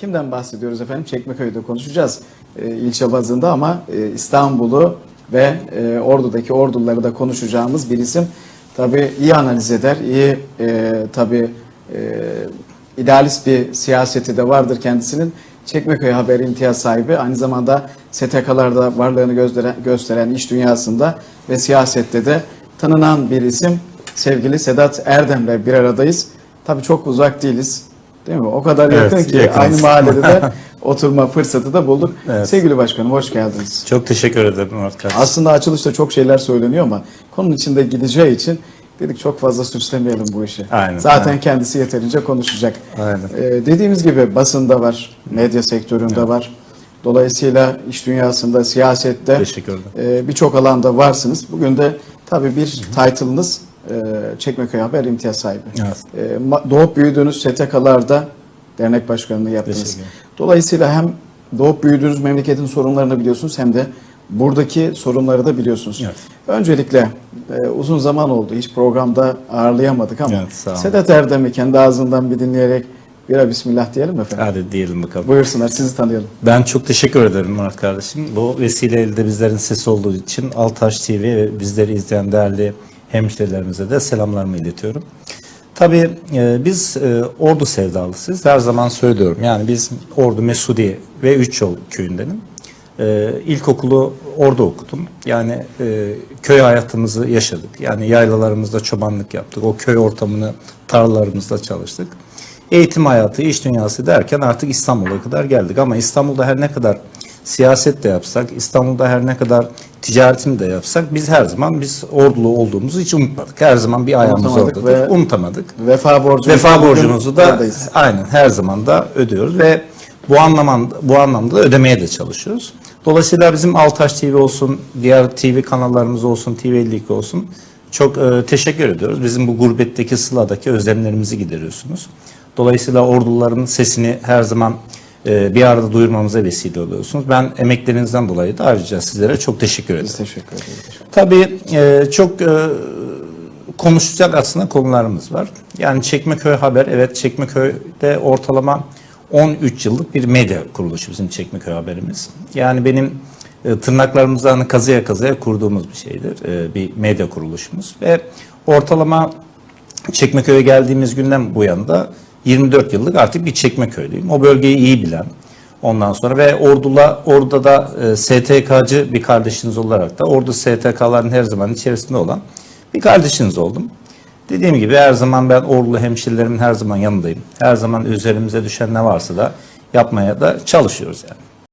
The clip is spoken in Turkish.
Kimden bahsediyoruz efendim? Çekmeköy'de konuşacağız e, ilçe bazında ama e, İstanbul'u ve e, Ordu'daki orduları da konuşacağımız bir isim. Tabii iyi analiz eder, iyi e, tabii e, idealist bir siyaseti de vardır kendisinin. Çekmeköy Haber imtiyaz sahibi. Aynı zamanda STK'larda varlığını gösteren, gösteren iş dünyasında ve siyasette de tanınan bir isim. Sevgili Sedat Erdem'le bir aradayız. Tabii çok uzak değiliz. Değil mi? O kadar Evet, yakın ki yakınız. aynı mahallede de oturma fırsatı da bulduk. Evet. Sevgili başkanım hoş geldiniz. Çok teşekkür ederim Murat kardeşim. Aslında açılışta çok şeyler söyleniyor ama konunun içinde gideceği için dedik çok fazla süslemeyelim bu işi. Aynen, Zaten aynen. kendisi yeterince konuşacak. Aynen. Ee, dediğimiz gibi basında var, medya sektöründe var. Dolayısıyla iş dünyasında, siyasette e, birçok alanda varsınız. Bugün de tabii bir title'ınız Çekmeköy Haber imtiyaz sahibi. Evet. E, doğup büyüdüğünüz STK'larda dernek başkanlığı yaptınız. Dolayısıyla hem doğup büyüdüğünüz memleketin sorunlarını biliyorsunuz hem de buradaki sorunları da biliyorsunuz. Evet. Öncelikle e, uzun zaman oldu. Hiç programda ağırlayamadık ama Evet. Sedat Erdem'i kendi ağzından bir dinleyerek bira bismillah diyelim mi efendim? Hadi diyelim bakalım. Buyursunlar sizi tanıyalım. Ben çok teşekkür ederim Murat kardeşim. Bu vesileyle de bizlerin sesi olduğu için Altaş TV ve bizleri izleyen değerli hemşehrilerimize de selamlarımı iletiyorum. Tabii e, biz e, Ordu sevdalısıyız. Her zaman söylüyorum. Yani biz Ordu Mesudiye ve Üç köyündenim. E, ilkokulu orada okudum. Yani e, köy hayatımızı yaşadık. Yani yaylalarımızda çobanlık yaptık. O köy ortamını tarlalarımızda çalıştık. Eğitim hayatı, iş dünyası derken artık İstanbul'a kadar geldik. Ama İstanbul'da her ne kadar siyaset de yapsak, İstanbul'da her ne kadar ticaretini de yapsak biz her zaman biz ordulu olduğumuzu hiç unutmadık. Her zaman bir ayağımız oradadır. ve Unutamadık. Vefa borcumuzu, Vefa borcumuzu da oradayız. aynen her zaman da ödüyoruz ve bu anlamda bu anlamda da ödemeye de çalışıyoruz. Dolayısıyla bizim Altaş TV olsun, diğer TV kanallarımız olsun, TV 52 olsun çok e, teşekkür ediyoruz. Bizim bu gurbetteki sıladaki özlemlerimizi gideriyorsunuz. Dolayısıyla orduların sesini her zaman bir arada duyurmamıza vesile oluyorsunuz. Ben emeklerinizden dolayı da ayrıca sizlere çok teşekkür ederim. Biz teşekkür ederiz. Tabii e, çok e, konuşacak aslında konularımız var. Yani Çekmeköy Haber, evet Çekmeköy'de ortalama 13 yıllık bir medya kuruluşu bizim Çekmeköy Haberimiz. Yani benim e, tırnaklarımızdan kazıya kazıya kurduğumuz bir şeydir, bir medya kuruluşumuz. Ve ortalama Çekmeköy'e geldiğimiz günden bu yana da 24 yıllık artık bir Çekmeköy'lüyüm. O bölgeyi iyi bilen, ondan sonra ve Ordu'la orada da e, STK'cı bir kardeşiniz olarak da Ordu STK'ların her zaman içerisinde olan bir kardeşiniz oldum. Dediğim gibi her zaman ben Ordulu hemşirilerimin her zaman yanındayım. Her zaman üzerimize düşen ne varsa da yapmaya da çalışıyoruz yani.